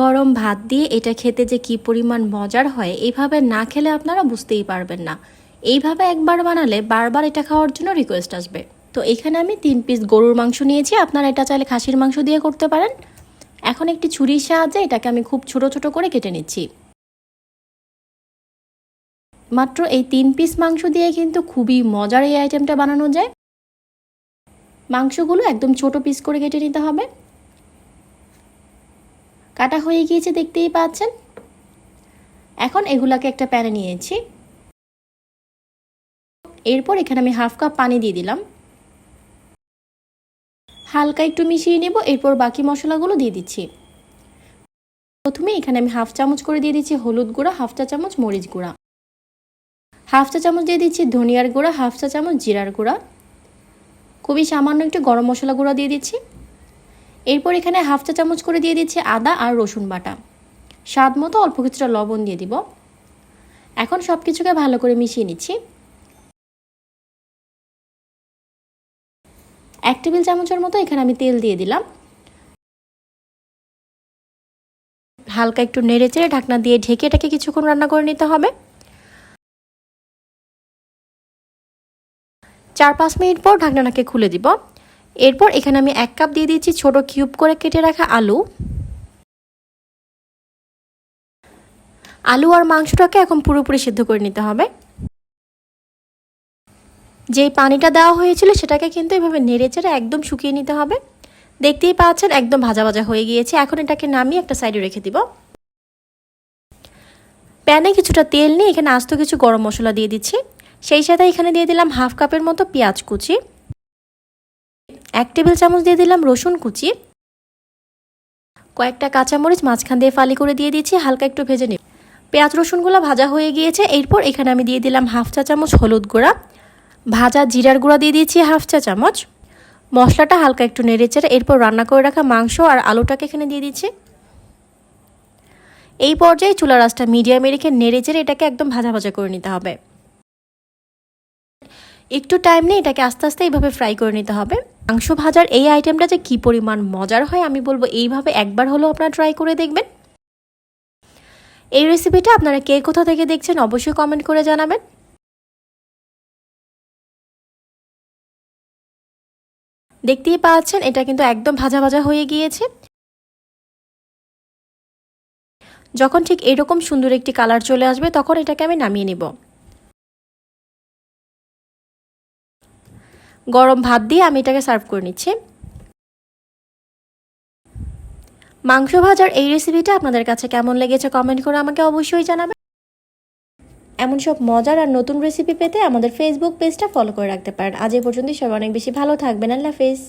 গরম ভাত দিয়ে এটা খেতে যে কি পরিমাণ মজার হয়, এইভাবে না খেলে আপনারা বুঝতেই পারবেন না। এইভাবে একবার বানালে বারবার এটা খাওয়ার জন্য রিকোয়েস্ট আসবে। তো এখানে আমি তিন পিস গরুর মাংস নিয়েছি, আপনারা এটা চাইলে খাসির মাংস দিয়ে করতে পারেন। এখন একটি ছুরির সাহায্যে এটাকে আমি খুব ছোট ছোট করে কেটে নিচ্ছি। মাত্র এই তিন পিস মাংস দিয়ে কিন্তু খুবই মজার এই আইটেমটা বানানো যায়। মাংসগুলো একদম ছোট পিস করে কেটে নিতে হবে। কাটা হয়ে গিয়েছে দেখতেই পাচ্ছেন। এখন এগুলাকে একটা প্যানে নিয়েছি। এরপর এখানে আমি হাফ কাপ পানি দিয়ে দিলাম। হালকা একটু মিশিয়ে নেব, এরপর বাকি মশলাগুলো দিয়ে দিচ্ছি। প্রথমে এখানে আমি হাফ চামচ করে দিয়ে দিচ্ছি হলুদ গুঁড়া, হাফ চা চামচ মরিচ গুঁড়া। হাফ চা চামচ দিয়ে দিচ্ছি ধনিয়ার গুঁড়া, হাফ চা চামচ জিরার গুঁড়া। খুবই সামান্য একটু গরম মশলা গুঁড়া দিয়ে দিচ্ছি। এরপর এখানে হাফ চা চামচ করে দিয়ে দিচ্ছি আদা আর রসুন বাটা। স্বাদ মতো অল্প কিছুটা লবণ দিয়ে দিব। এখন সব কিছুকে ভালো করে মিশিয়ে নিচ্ছি। এক টেবিল চামচের মতো এখানে আমি তেল দিয়ে দিলাম। হালকা একটু নেড়ে চেড়ে ঢাকনা দিয়ে ঢেকে এটাকে কিছুক্ষণ রান্না করে নিতে হবে। চার পাঁচ মিনিট পর ঢাকনাটাকে খুলে দিব। এরপর এখানে আমি এক কাপ দিয়ে দিচ্ছি ছোট কিউব করে কেটে রাখা আলু। আলু আর মাংসটাকে এখন পুরোপুরি সিদ্ধ করে নিতে হবে। যেই পানিটা দেওয়া হয়েছিল সেটাকে কিন্তু এভাবে নেড়ে চেড়ে একদম শুকিয়ে নিতে হবে। দেখতেই পাচ্ছেন একদম ভাজা ভাজা হয়ে গিয়েছে। এখন এটাকে নামিয়ে একটা সাইডে রেখে দিব। প্যানে কিছুটা তেল নিয়ে এখানে আস্ত কিছু গরম মশলা দিয়ে দিচ্ছি। সেই সাথে এখানে দিয়ে দিলাম হাফ কাপের মতো পেঁয়াজ কুচি। এক টেবিল চামচ দিয়ে দিলাম রসুন কুচি। কয়েকটা কাঁচামরিচ মাঝখান দিয়ে ফালি করে দিয়ে দিচ্ছি হালকা একটু ভেজে নিই পেঁয়াজ রসুনগুলো ভাজা হয়ে গিয়েছে, এরপর এখানে আমি দিয়ে দিলাম হাফ চা চামচ হলুদ গুঁড়া। ভাজা জিরার গুঁড়া দিয়ে দিয়েছি হাফ চা চামচ। মশলাটা হালকা একটু নেড়েচেড়ে এরপর রান্না করে রাখা মাংস আর আলুটাকে এখানে দিয়ে দিচ্ছি। এই পর্যায়ে চুলা রাসটা মিডিয়ামে রেখে নেড়েচেড়ে এটাকে একদম ভাজা ভাজা করে নিতে হবে। একটু টাইম নিয়ে এটাকে আস্তে আস্তে এইভাবে ফ্রাই করে নিতে হবে। মাংস ভাজার এই আইটেমটা যে কি পরিমাণ মজার হয়, আমি বলব এইভাবে একবার হলেও আপনারা ট্রাই করে দেখবেন। এই রেসিপিটা আপনারা কে কোথা থেকে দেখছেন অবশ্যই কমেন্ট করে জানাবেন। দেখতেই পাচ্ছেন, এটা কিন্তু একদম ভাজা ভাজা হয়ে গিয়েছে। যখন ঠিক এরকম সুন্দর একটি কালার চলে আসবে, তখন এটাকে আমি নামিয়ে নেব। গরম ভাত দিয়ে আমি এটাকে সার্ভ করে নিচ্ছি। মাংস ভাজার এই রেসিপিটা আপনাদের কাছে কেমন লেগেছে কমেন্ট করে আমাকে অবশ্যই জানাবেন। এমন সব মজার আর নতুন রেসিপি পেতে আমাদের ফেসবুক পেজটা ফলো করে রাখতে পারেন। আজ এ পর্যন্তই, সবাই অনেক বেশি ভালো থাকবেন। আল্লাহ হাফেজ।